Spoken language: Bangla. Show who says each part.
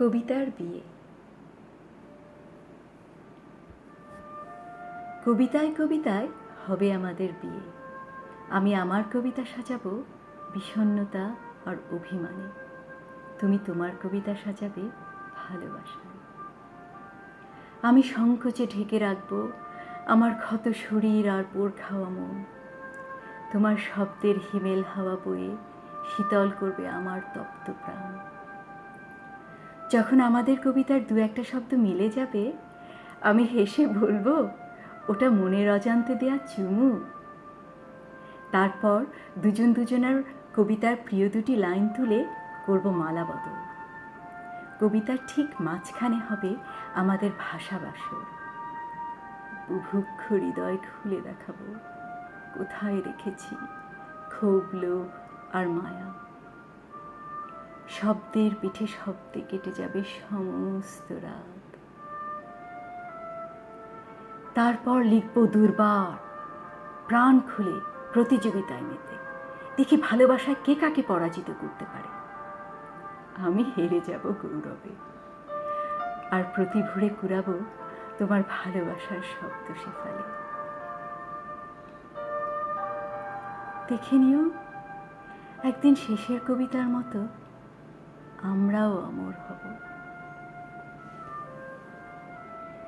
Speaker 1: কবিতার বিয়ে। কবিতায় কবিতায় হবে আমাদের বিয়ে। আমি আমার কবিতা সাজাবো বিষণ্ণতা আর অভিমানে। তুমি তোমার কবিতা সাজাবে ভালোবাসায় আমি সংকোচে ঢেকে রাখব আমার ক্ষত শরীর আর পোর খাওয়া মন। তোমার শব্দের হিমেল হাওয়া বয়ে শীতল করবে আমার তপ্ত প্রাণ। যখন আমাদের কবিতার দু একটা শব্দ মিলে যাবে, আমি হেসে বলব, ওটা মনের অজান্তে দেয়া চুমু। তারপর দুজন দুজনার কবিতার প্রিয় দুটি লাইন তুলে করব মালা বদল। কবিতার ঠিক মাঝখানে হবে আমাদের ভাষাবাসর বুভুক্ষ হৃদয় খুলে দেখাবো, কোথায় রেখেছি ক্ষোভ, লোভ আর মায়া। শব্দের পিঠে শব্দে কেটে যাবে সমস্ত রাত। তারপর লিখব দুর্বার। প্রাণ খুলে প্রতিযোগিতায় মেতে। দেখি ভালোবাসায় কে কাকে পরাজিত করতে পারে। আমি হেরে যাব গৌরবে। আর প্রতি ভোরে কুড়াবো তোমার ভালোবাসার শব্দ শেফালে। দেখে নিও, একদিন শেষের কবিতার মতো আমরাও অমর হব।